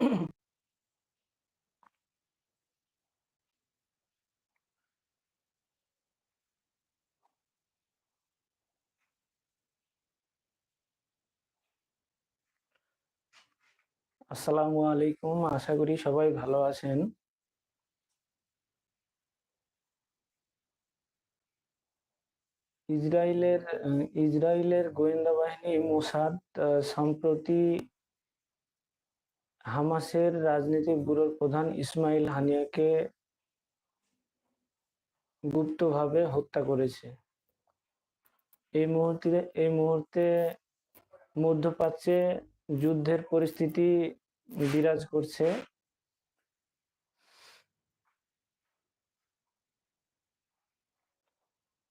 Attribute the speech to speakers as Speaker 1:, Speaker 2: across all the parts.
Speaker 1: আসসালামু আলাইকুম আশা করি সবাই ভালো আছেন। ইসরায়েলের ইসরায়েলের গোয়েন্দা বাহিনী মোসাদ সম্প্রতি হামাসের রাজনৈতিক ব্যুরোর প্রধান ইসমাইল হানিয়াকে গুপ্তভাবে হত্যা করেছে। এই মুহূর্তে এই মুহূর্তে মধ্যপ্রাচ্যে যুদ্ধের পরিস্থিতি বিরাজ করছে।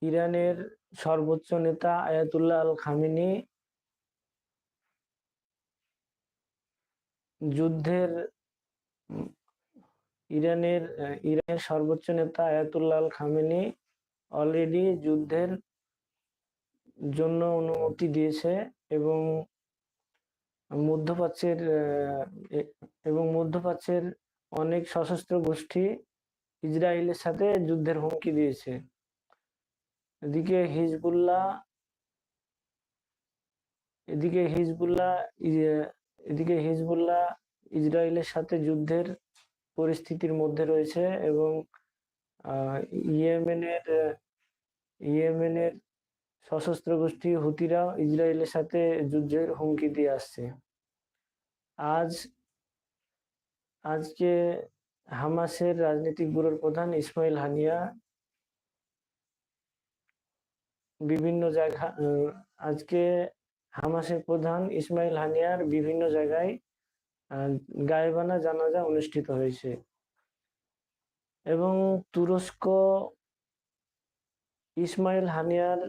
Speaker 1: ইরানের সর্বোচ্চ নেতা আয়াতুল্লাহ আল খামিনি যুদ্ধের ইরানের ইরানের সর্বোচ্চ নেতা আয়াতুল্লাহ খামেনি অলরেডি যুদ্ধের জন্য অনুমতি দিয়েছে এবং মধ্যপ্রাচ্যের এবং মধ্যপ্রাচ্যের অনেক সশস্ত্র গোষ্ঠী ইসরায়েলের সাথে যুদ্ধের হুমকি দিয়েছে। এদিকে হিজবুল্লাহ এদিকে হিজবুল্লাহ ই- এদিকে হিজবুল্লাহ ইসরায়েলের সাথে যুদ্ধের পরিস্থিতির মধ্যে রয়েছে এবং ইয়েমেনের ইয়েমেনের সশস্ত্র গোষ্ঠী হুতিরা ইসরায়েলের সাথে যুদ্ধের হুমকি দিয়ে আসছে। আজ, আজকে হামাসের রাজনৈতিক ব্যুরোর প্রধান ইসমাইল হানিয়া বিভিন্ন জায়গা আজকে হামাসের প্রধান ইসমাইল হানিয়ার বিভিন্ন জায়গায় গায়েবানা জানাজা অনুষ্ঠিত হয়েছে। এবং তুরস্ক ইসমাইল হানিয়ার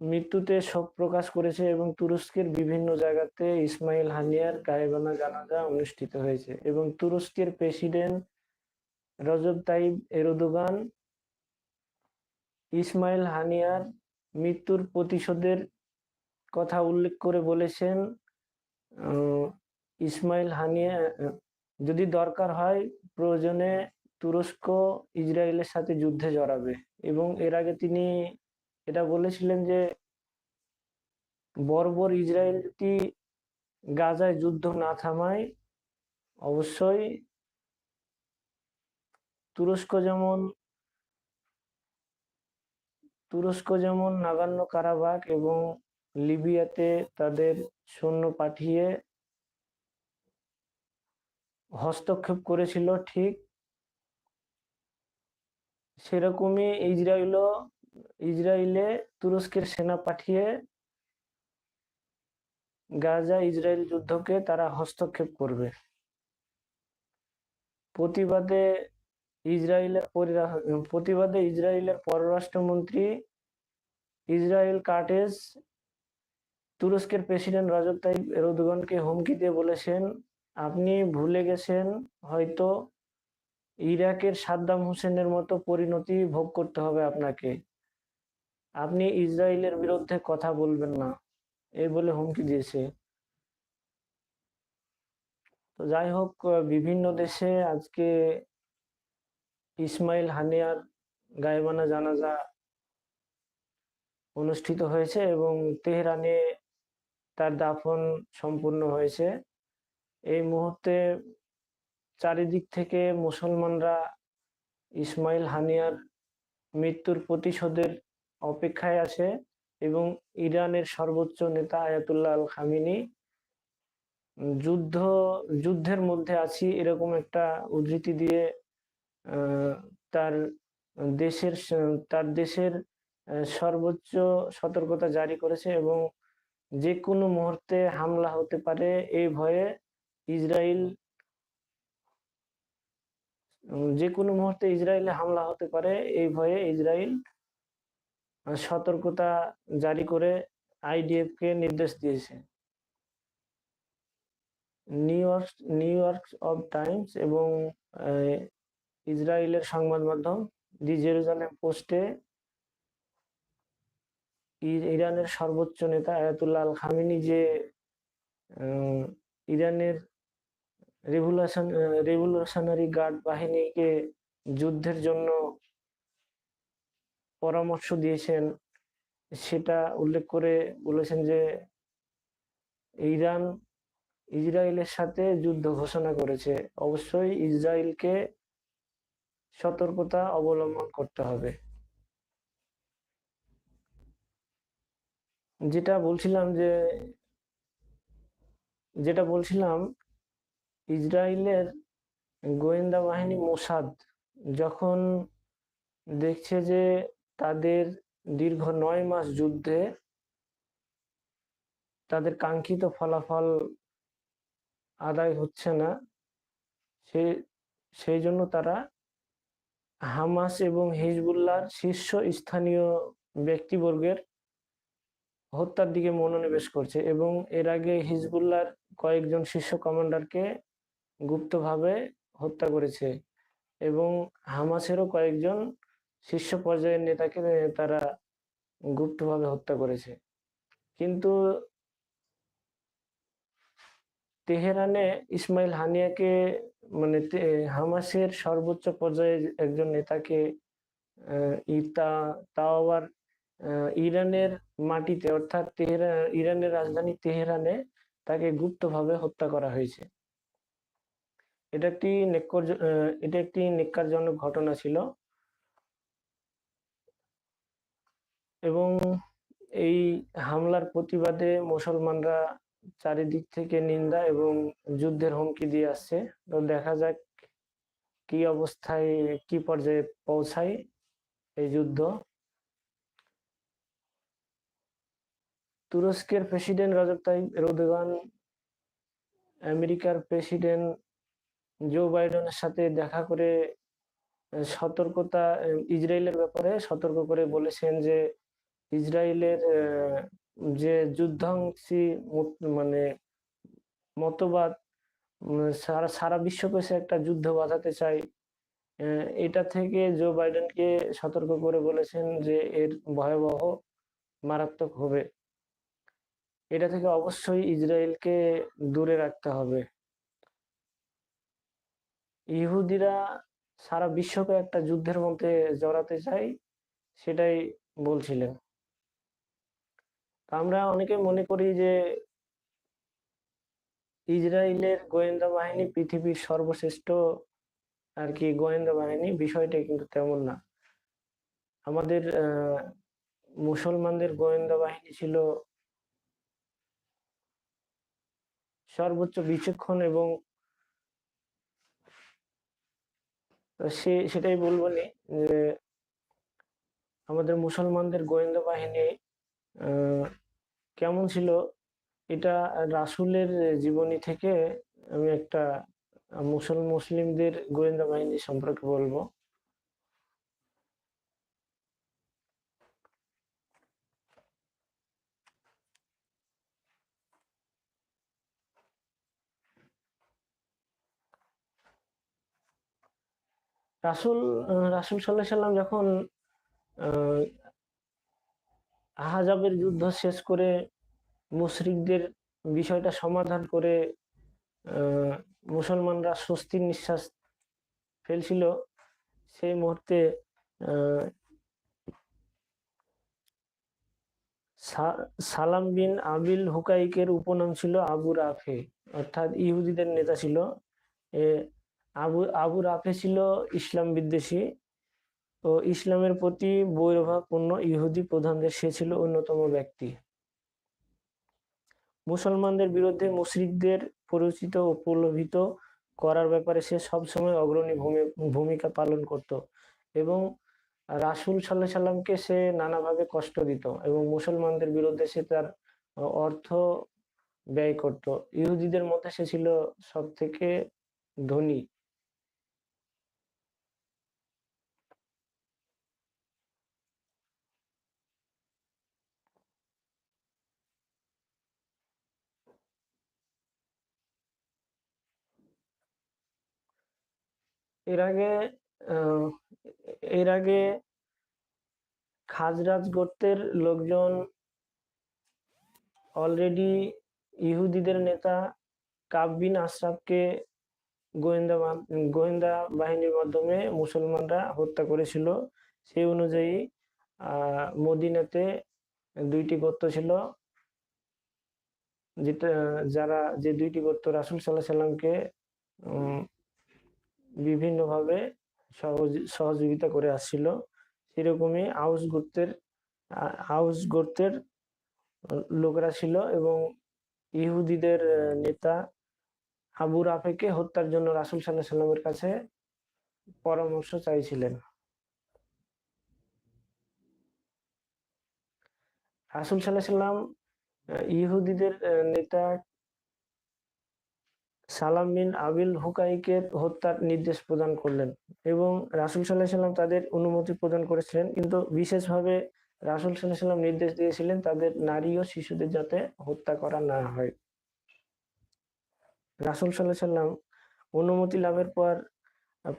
Speaker 1: মৃত্যুতে শোক প্রকাশ করেছে এবং তুরস্কের বিভিন্ন জায়গাতে ইসমাইল হানিয়ার গায়েবানা জানাজা অনুষ্ঠিত হয়েছে। এবং তুরস্কের president Recep Tayyip Erdogan Ismail হানিয়ার মৃত্যুর প্রতিশোধের কথা উল্লেখ করে বলেছেন ইসমাইল হানিয়া যদি দরকার হয় প্রয়োজনে তুরস্ক ইসরায়েলের সাথে যুদ্ধে জড়াবে। এবং এর আগে তিনি এটা বলেছিলেন যে, বর্বর ইসরায়েল যদি গাজায় যুদ্ধ না থামায়, অবশ্যই তুরস্ক যেমন তুরস্ক যেমন নাগান্য কারাবাখ এবং লিবিয়াতে তাদের সৈন্য পাঠিয়ে হস্তক্ষেপ করেছিল, ঠিক সেরকমই ইসরায়েলও ইসরায়েলে তুরস্কের সেনা পাঠিয়ে গাজা ইসরায়েল যুদ্ধকে তারা হস্তক্ষেপ করবে। প্রতিবাদে ইসরায়েলের প্রতিবাদে ইসরায়েলের পররাষ্ট্রমন্ত্রী ইসরায়েল কার্টেজ তুরস্কের প্রেসিডেন্ট রজব তাইপ এরদোগানকে হুমকি দিয়ে বলেছেন, আপনি ভুলে গেছেন, হয়তো ইরাকের সাদ্দাম হোসেনের মতো পরিণতি ভোগ করতে হবে আপনাকে। আপনি ইসরায়েলের বিরুদ্ধে কথা বলবেন না। এই বলে হুমকি দিয়েছে। তো যাই হোক বিভিন্ন দেশে আজকে ইসমাইল হানিয়ার গায়েবানা জানাজা অনুষ্ঠিত হয়েছে এবং তেহরানে তার দাফন সম্পূর্ণ হয়েছে। এই মুহূর্তে চারিদিক থেকে মুসলমানরা ইসমাইল হানিয়ার মৃত্যুর প্রতিশোধের অপেক্ষায় আছে এবং ইরানের সর্বোচ্চ নেতা আয়াতুল্লাহ আল খামিনি। যুদ্ধ, যুদ্ধের মধ্যে আছি এরকম একটা উদ্ধৃতি দিয়ে তার দেশের তার দেশের সর্বোচ্চ সতর্কতা জারি করেছে এবং যে কোনো মুহূর্তে হামলা হতে পারে। এই ভয়ে ইসরায়েল যে কোনো মুহূর্তে ইসরায়েলে হামলা হতে পারে। এই ভয়ে ইসরায়েল সতর্কতা জারি করে আইডিএফ কে নির্দেশ দিয়েছে। New York New York of Times এবং ইসরায়েলের সংবাদ মাধ্যম দি জেরুজালেম পোস্টে ইরানের সর্বোচ্চ নেতা আয়াতুল্লাহ আল খামেনি যে ইরানের রেভুলেশন রেভলিউশনারি গার্ড বাহিনীকে যুদ্ধের জন্য পরামর্শ দিয়েছেন, সেটা উল্লেখ করে বলেছেন যে, ইরান ইসরায়েলের সাথে যুদ্ধ ঘোষণা করেছে। অবশ্যই ইসরায়েলকে সতর্কতা অবলম্বন করতে হবে। যেটা বলছিলাম যে, যেটা বলছিলাম, ইসরায়েলের গোয়েন্দা বাহিনী মোসাদ যখন দেখছে যে তাদের দীর্ঘ নয় মাস যুদ্ধে তাদের কাঙ্ক্ষিত ফলাফল আদায় হচ্ছে না, সে, সেই জন্য তারা হামাস এবং হিজবুল্লাহর শীর্ষ স্থানীয় ব্যক্তিবর্গের হত্যার দিকে মনোনিবেশ করছে এবং এর আগে হিজবুল্লাহর কয়েকজন শীর্ষ কমান্ডারকে গুপ্তভাবে হত্যা করেছে এবং হামাসেরও কয়েকজন শীর্ষ পর্যায়ের নেতাকে তারা গুপ্তভাবে হত্যা করেছে। কিন্তু তেহরানে ইসমাইল হানিয়াকে মানে হামাসের সর্বোচ্চ পর্যায়ে একজন নেতাকে ইতা তাও আবার ইরানের মাটিতে অর্থাৎ তেহরান ইরানের রাজধানী তেহরানে তাকে গুপ্তভাবে হত্যা করা হয়েছে। এটা একটি এটা একটি নেককারজনক ঘটনা ছিল। এবং এই হামলার প্রতিবাদে মুসলমানরা চারিদিক থেকে নিন্দা এবং যুদ্ধের হুমকি দিয়ে আসছে। তো দেখা যাক কি অবস্থায়, কি পর্যায়ে পৌঁছায় এই যুদ্ধ। তুরস্কের প্রেসিডেন্ট রজব তাইব এরদোগান, আমেরিকার প্রেসিডেন্ট জো বাইডেনের সাথে দেখা করে সতর্কতা ইসরায়েলের ব্যাপারে সতর্ক করে বলেছেন যে ইসরায়েলের যে যুদ্ধাংশী মানে মতবাদ সারা সারা বিশ্বকে সে একটা যুদ্ধ বাঁধাতে চাই এটা থেকে জো বাইডেনকে সতর্ক করে বলেছেন যে এর ভয়াবহ, মারাত্মক হবে। এটা থেকে অবশ্যই ইসরায়েলকে দূরে রাখতে হবে। ইহুদিরা সারা বিশ্বকে একটা যুদ্ধের মধ্যে জড়াতে চাই সেটাই বলছিলেন। আমরা অনেকে মনে করি যে ইসরায়েলের গোয়েন্দা বাহিনী পৃথিবীর সর্বশ্রেষ্ঠ আর কি গোয়েন্দা বাহিনী, বিষয়টা কিন্তু তেমন না। আমাদের মুসলমানদের গোয়েন্দা বাহিনী ছিল সর্বোচ্চ বিচক্ষণ এবং সে, সেটাই বলব নি যে আমাদের মুসলমানদের গোয়েন্দা বাহিনী কেমন ছিল? এটা রাসুলের জীবনী থেকে আমি একটা মুসল মুসলিমদের গোয়েন্দা বাহিনী সম্পর্কে বলব। রাসুল রাসুল সাল্লাহ সাল্লাম যখন আহাজাবের যুদ্ধ শেষ করে মুশরিকদের বিষয়টা সমাধান করে মুসলমানরা স্বস্তির নিঃশ্বাস ফেলছিল, সেই মুহূর্তে সালাম বিন আবিল হুকাইকের উপনাম ছিল আবু রাফে, অর্থাৎ ইহুদিদের নেতা ছিল। আবু আবু রাফে ছিল ইসলাম বিদ্বেষী। ও ইসলামের প্রতি বৈরভাবপূর্ণ ইহুদি প্রধানদের সে ছিল অন্যতম ব্যক্তি। মুসলমানদের বিরুদ্ধে মুশরিকদের পরিচিত ও প্রলোভিত করার ব্যাপারে সে সবসময় অগ্রণী ভূমিকা পালন করত এবং রাসুল সাল্লাহ সাল্লামকে সে নানাভাবে কষ্ট দিত এবং মুসলমানদের বিরুদ্ধে সে তার অর্থ ব্যয় করত। ইহুদিদের মধ্যে সে ছিল সব থেকে ধনী। এর আগে এর আগে খাজরাজ গোত্রের লোকজন অলরেডি ইহুদিদের নেতা কাববিন আশরাফকে গোয়েন্দা গোয়েন্দা বাহিনীর মাধ্যমে মুসলমানরা হত্যা করেছিল। সেই অনুযায়ী মদিনাতে দুইটি গোত্র ছিল, যেটা, যারা, যে দুইটি গোত্র রাসুল আলাইহি সাল্লামকে বিভিন্নভাবে সহযোগি- সহযোগিতা করে আসছিল। সেরকমই আউস গোত্রের আউস গোত্রের লোকেরা ছিল এবং ইহুদিদের নেতা আবু রাফেকে হত্যার জন্য রাসূল আলাইহি সাল্লামের কাছে পরামর্শ চাইছিলেন। রাসূল আলাইহি সাল্লাম ইহুদিদের নেতা সালাম বিন আবিল হুকাইকে হত্যার নির্দেশ প্রদান করলেন এবং রাসূল আলাইহি সাল্লাম তাদের অনুমতি প্রদান করেছিলেন। কিন্তু বিশেষভাবে রাসূল আলাইহি সাল্লাম নির্দেশ দিয়েছিলেন তাদের নারী ও শিশুদের যাতে হত্যা করা না হয়। রাসুল আলাইহি সাল্লাম অনুমতি লাভের পর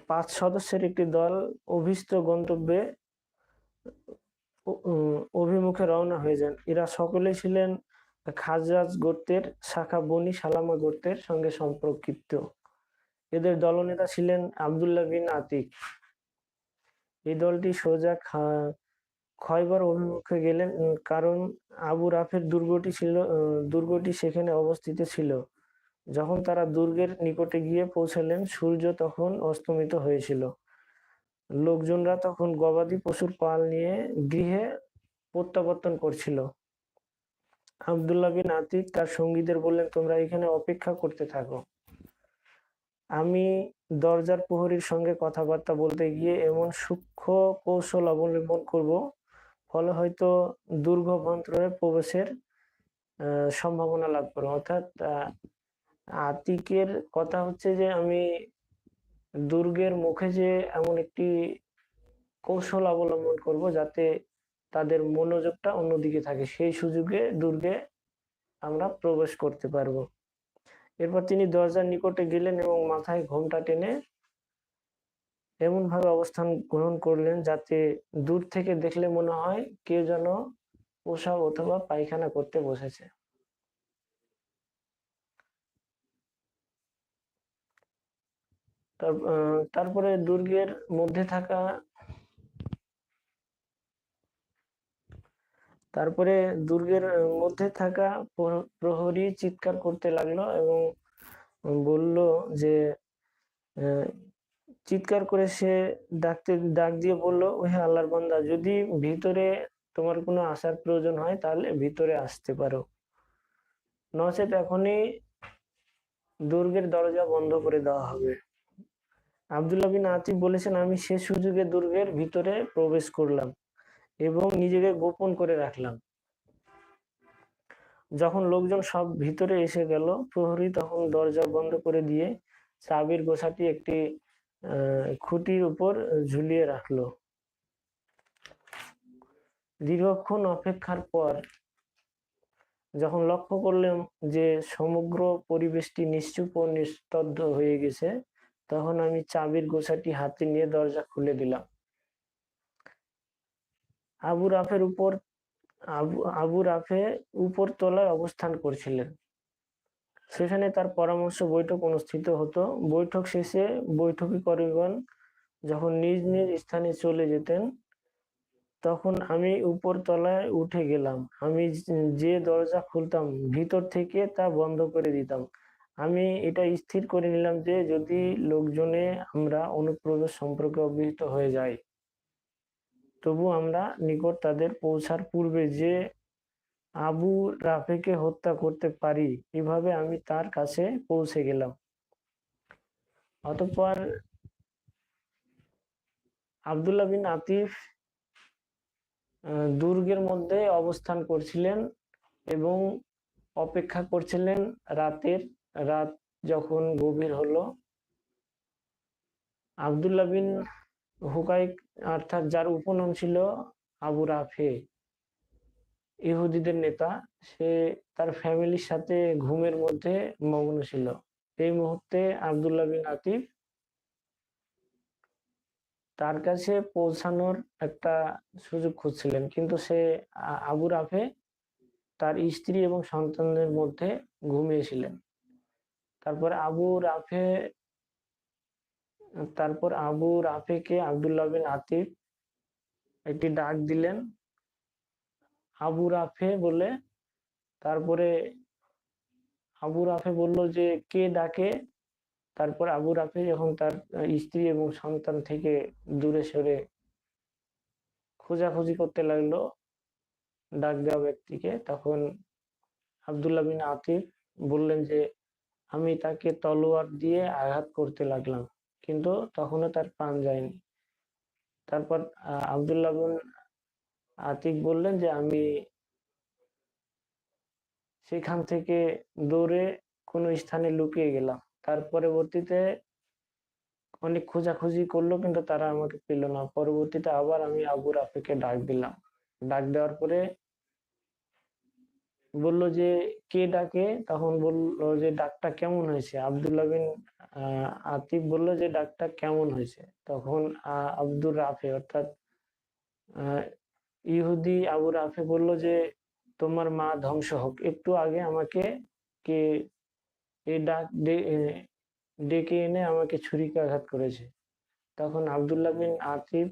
Speaker 1: পাঁচ সদস্যের একটি দল অভিষ্ট গন্তব্যে অভিমুখে রওনা হয়ে যান। এরা সকলেই ছিলেন খাজরাজ গোত্রের শাখা বনি সালামা গোত্রের সঙ্গে সম্পর্কিত। এদের দলনেতা ছিলেন আব্দুল্লাহ বিন আতিক। এই দলটি সোজা খয়বর অভিমুখে গেলেন কারণ আবু রাফের দুর্গটি ছিল দুর্গটি সেখানে অবস্থিত ছিল। যখন তারা দুর্গের নিকটে গিয়ে পৌঁছালেন, সূর্য তখন অস্তমিত হয়েছিল। লোকজনরা তখন গবাদি পশুর পাল নিয়ে গৃহে প্রত্যাবর্তন করছিল। আব্দুল্লাহ বিন আতিক তার সঙ্গীদের বললেন, তোমরা এখানে অপেক্ষা করতে থাকো। আমি দরজার প্রহরীর সঙ্গে কথাবার্তা বলতে গিয়ে এমন সূক্ষ্ম কৌশল অবলম্বন করব, ফলে হয়তো দুর্গ অভ্যন্তরে প্রবেশের সম্ভাবনা লাভ করব। অর্থাৎ আতিকের কথা হচ্ছে যে, আমি দুর্গের মুখে যে এমন একটি কৌশল অবলম্বন করব যাতে তাদের মনোযোগটা অন্যদিকে থাকে। সেই সুযোগে দুর্গে আমরা প্রবেশ করতে পারব। এরপর তিনি দরজার নিকটে গেলেন এবং মাথায় ঘোমটা টেনে এমন ভাবে অবস্থান গ্রহণ করলেন যাতে দূর থেকে দেখলে মনে হয় কেউ যেন পোশাক অথবা পায়খানা করতে বসেছে। তারপরে দুর্গের মধ্যে থাকা তারপরে দুর্গের মধ্যে থাকা প্রহ- প্রহরী চিৎকার করতে লাগল এবং বলল যে চিৎকার করে সে ডাকতে, ডাক দিয়ে বলল, ওহে আল্লাহর বান্দা, যদি ভিতরে তোমার কোনো আসার প্রয়োজন হয় তাহলে ভিতরে আসতে পারো। নচেত এখনই দুর্গের দরজা বন্ধ করে দেওয়া হবে। আব্দুল্লাহ বিন আতিক বলেছেন, আমি সে সুযোগে দুর্গের ভিতরে প্রবেশ করলাম। এবং নিজেকে গোপন করে রাখলাম। যখন লোকজন সব ভিতরে এসে গেল, প্রহরী তখন দরজা বন্ধ করে দিয়ে চাবির গোছাটি একটি খুঁটির উপর ঝুলিয়ে রাখল। দীর্ঘক্ষণ অপেক্ষার পর যখন লক্ষ্য করলাম যে সমগ্র পরিবেশটি নিশ্চুপ ও নিস্তব্ধ হয়ে গেছে, তখন আমি চাবির গোছাটি হাতে নিয়ে দরজা খুলে দিলাম। আবু রাফের উপর, আবু রাফে উপর তলায় অবস্থান করছিলেন। সেখানে তার পরামর্শ বৈঠক অনুষ্ঠিত হতো। বৈঠক শেষে বৈঠকি করিগণ যখন নিজ নিজ স্থানে চলে যেতেন, তখন আমি উপর তলায় উঠে গেলাম। আমি যে দরজা খুলতাম, ভিতর থেকে তা বন্ধ করে দিতাম। আমি এটা স্থির করে নিলাম যে যদি লোকজনে আমরা অনুপ্রবেশ সম্পর্কে অবহিত হয়ে যাই। তবু আমরা নিকট তাদের পৌঁছার পূর্বে যে আবু রাফেকে হত্যা করতে পারি, এভাবে আমি তার কাছে পৌঁছে গেলাম। অতঃপর আব্দুল্লাহ বিন আতিফ দুর্গের মধ্যে অবস্থান করছিলেন এবং অপেক্ষা করছিলেন রাতের, রাত যখন গভীর হলো। আব্দুল্লাহ বিন হুকাইক অর্থাৎ যার উপনাম ছিল আবু রাফে, ইহুদিদের নেতা, সে তার ফ্যামিলির সাথে ঘুমের মধ্যে মগ্ন ছিল। এই মুহূর্তে আব্দুল্লাহ বিন আতিফ তার কাছে পৌঁছানোর একটা সুযোগ খুঁজছিলেন, কিন্তু সে আবু রাফে তার স্ত্রী এবং সন্তানদের মধ্যে ঘুমিয়েছিলেন। তারপরে আবু রাফে তারপর আবু রাফেকে আব্দুল্লাহ বিন আতিফ একটি ডাক দিলেন। আবু রাফে বলে, তারপরে আবু রাফে বলল যে, কে ডাকে? তারপর আবু রাফি যখন তার স্ত্রী এবং সন্তান থেকে দূরে সরে খোঁজাখুঁজি করতে লাগল, ডাক দেওয়া ব্যক্তিকে, তখন আবদুল্লাহ বিন আতিফ বললেন যে, আমি তাকে তলোয়ার দিয়ে আঘাত করতে লাগলাম। কিন্তু তখনও তার প্রাণ যায়নি। তারপর আবদুল্লাহ আতিক বললেন যে, আমি সেখান থেকে দৌড়ে কোনো স্থানে লুকিয়ে গেলাম। তার পরবর্তীতে অনেক খোঁজাখুঁজি করল, কিন্তু তারা আমাকে পেল না। পরবর্তীতে আবার আমি আবু রাফিকে ডাক দিলাম। ডাক দেওয়ার পরে বলল যে, কে ডাকে? তখন বলল যে, ডাকটা কেমন হয়েছে? আবদুল্লাহ বিন আতিফ বলল যে ডাকটা কেমন হয়েছে? তখন আব্দুর রাফে, অর্থাৎ ইহুদি আবু রাফে বলল যে, তোমার মা ধ্বংস হোক। একটু আগে আমাকে কে এই ডাক ডেকে এনে আমাকে ছুরিকাঘাত করেছে। তখন আবদুল্লাহ বিন আতিফ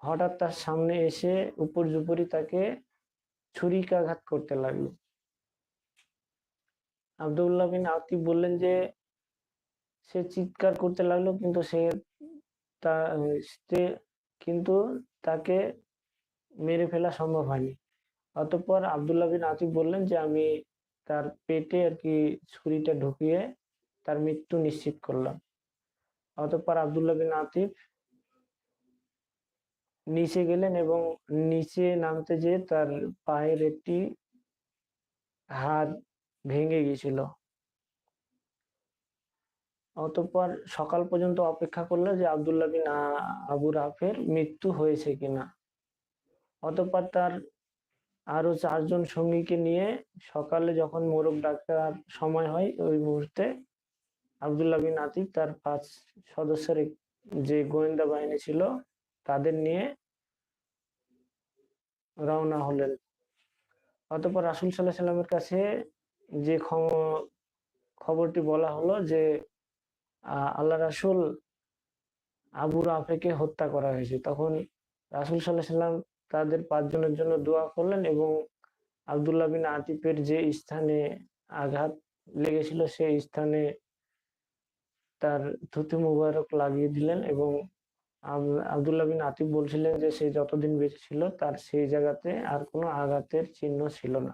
Speaker 1: হঠাৎ তার সামনে এসে উপর জুপরি তাকে ছুরিকাঘাত করতে লাগল। আবদুল্লাহ বিন আতিফ বললেন যে, সে চিৎকার করতে লাগল, কিন্তু সে তা কিন্তু তাকে মেরে ফেলা সম্ভব হয়নি। অতঃপর আবদুল্লাহ বিন আতিফ বললেন যে, আমি তার পেটে আর কি ছুরিটা ঢুকিয়ে তার মৃত্যু নিশ্চিত করলাম। অতঃপর আবদুল্লাহ বিন আতিফ নিচে গেলেন এবং নিচে নামতে যে তার পায়ের একটি হাত ভেঙে গিয়েছিল। অতঃপর সকাল পর্যন্ত অপেক্ষা করল যে আবদুল্লাহ বিন আবু রাফের মৃত্যু হয়েছে কিনা। অতঃপর তার আরও চারজন সঙ্গীকে নিয়ে সকালে যখন মোরগ ডাক্তার সময় হয়, ওই মুহূর্তে আবদুল্লাহ বিন আতিক তার পাঁচ সদস্যের যে গোয়েন্দা বাহিনী ছিল, তাদের নিয়ে রওনা হলেন। অতপর রাসুল সাল্লাহ সাল্লামের কাছে যে খবরটি বলা হলো যে আল্লাহ রাসুল আবু রাফেকে হত্যা করা হয়েছে। তখন রাসুল সাল্লাহ সাল্লাম তাদের পাঁচজনের জন্য দোয়া করলেন এবং আবদুল্লাহ বিন আতিফের যে স্থানে আঘাত লেগেছিল, সেই স্থানে তার থুতু মুবারক লাগিয়ে দিলেন এবং আবদুল্লাহ বিন আতিফ বলছিলেন যে, সে যতদিন বেঁচে ছিল, তার সেই জায়গাতে আর কোনো আঘাতের চিহ্ন ছিল না।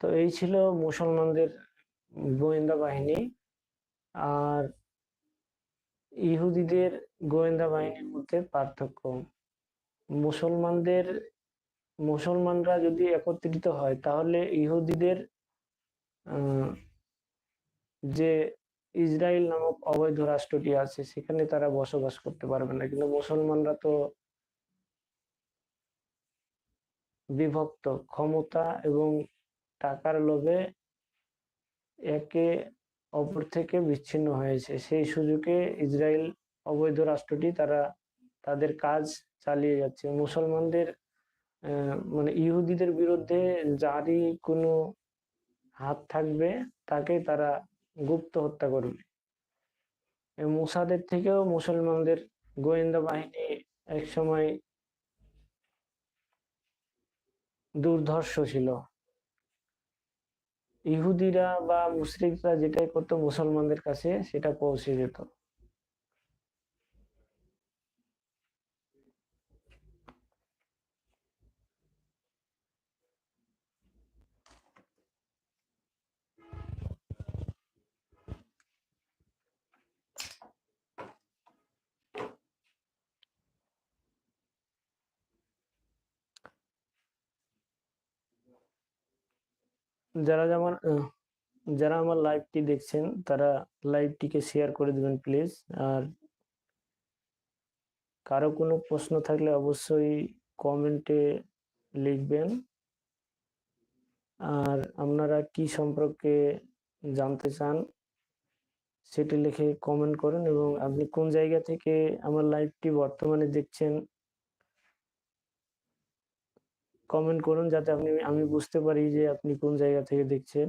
Speaker 1: তো এই ছিল মুসলমানদের গোয়েন্দা বাহিনী আর ইহুদিদের গোয়েন্দা বাহিনীর মধ্যে পার্থক্য। মুসলমানদের, মুসলমানরা যদি একত্রিত হয়, তাহলে ইহুদিদের যে ইসরায়েল নামক অবৈধ রাষ্ট্রটি আছে, সেখানে তারা বসবাস করতে পারবে না। কিন্তু মুসলমানরা তো বিভক্ত, ক্ষমতা এবং টাকার লোভে একে অপর থেকে বিচ্ছিন্ন হয়েছে। সেই সুযোগে ইসরায়েল অবৈধ রাষ্ট্রটি তারা তাদের কাজ চালিয়ে যাচ্ছে। মুসলমানদের মানে ইহুদিদের বিরুদ্ধে যারই কোনো হাত থাকবে, তাকে তারা গুপ্ত হত্যা করবে। মুসাদের থেকেও মুসলমানদের গোয়েন্দা বাহিনী এক সময় দুর্ধর্ষ ছিল। ইহুদিরা বা মুসলিমরা যেটাই করতো মুসলমানদের কাছে সেটা পৌঁছে যেত। যারা যেমন যারা আমার লাইভটি দেখছেন, তারা লাইভটিকে শেয়ার করে দেবেন প্লিজ আর কারও কোনো প্রশ্ন থাকলে অবশ্যই কমেন্টে লিখবেন। আর আপনারা কি সম্পর্কে জানতে চান, সেটি লিখে কমেন্ট করুন এবং আপনি কোন জায়গা থেকে আমার লাইভটি বর্তমানে দেখছেন কমেন্ট করুন যাতে আপনি আমি বুঝতে পারি যে আপনি কোন জায়গা থেকে দেখছেন।